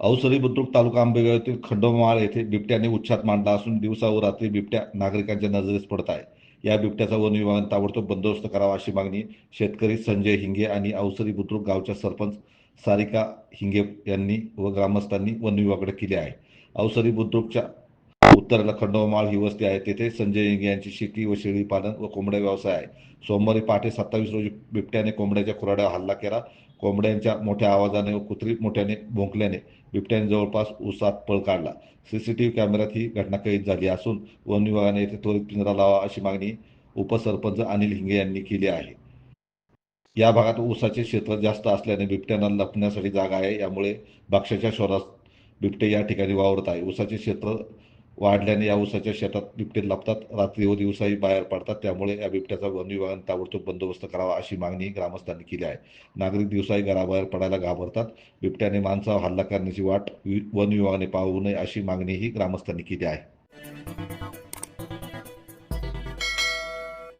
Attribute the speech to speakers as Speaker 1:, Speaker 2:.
Speaker 1: अवसरी बुद्रुक तालुका आंबेगाव खंडोमाळ येथे बिबट्याने उच्छाद मांडला असून दिवसा व रात्री बिबट्या नागरिकांच्या नजरेस पडत आहे या बिबट्याचा वन विभागाने ताबडतोब बंदोबस्त करावा अशी मागणी शेतकरी संजय हिंगे आणि अवसरी बुद्रुक गावच्या सरपंच सारिका हिंगे यांनी व ग्रामस्थांनी वन विभागाकडे केली आहे. अवसरी बुद्रुकच्या उत्तरेला खंडोमाळ ही वस्ती आहे. तेथे संजय हिंगे यांची शेती व शेळी पालन व कोंबड्या व्यवसाय आहे. सोमवारी पहाटे सत्तावीस रोजी बिबट्याने कोंबड्याच्या खुराड्यावर हल्ला केला. कोंबड्यांच्या मोठ्या आवाजाने व कुत्री मोठ्याने भोंकल्याने बिबट्याने जवळपास उसात पळ काढला. सीसीटीव्ही कॅमेऱ्यात ही घटना कैद झाली असून वन विभागाने येथे त्वरित पिंजरा लावा अशी मागणी उपसरपंच अनिल हिंगे यांनी केली आहे. या भागात ऊसाचे क्षेत्र जास्त असल्याने बिबट्यांना लपण्यासाठी जागा आहे. यामुळे भक्ष्याच्या शोधात बिबटे या ठिकाणी वावरत आहे. ऊसाचे क्षेत्र वाढल्याने या ऊसाच्या शेतात बिबटे लपतात. रात्री व दिवसाही बाहेर पडतात. त्यामुळे या बिबट्याचा वन विभागाने ताबडतोब बंदोबस्त करावा अशी मागणी ग्रामस्थांनी केली आहे. नागरिक दिवसाही घराबाहेर पडायला घाबरतात. बिबट्याने माणसावर हल्ला करण्याची वाट वि- वन विभागाने पाहू नये अशी मागणीही ग्रामस्थांनी केली आहे.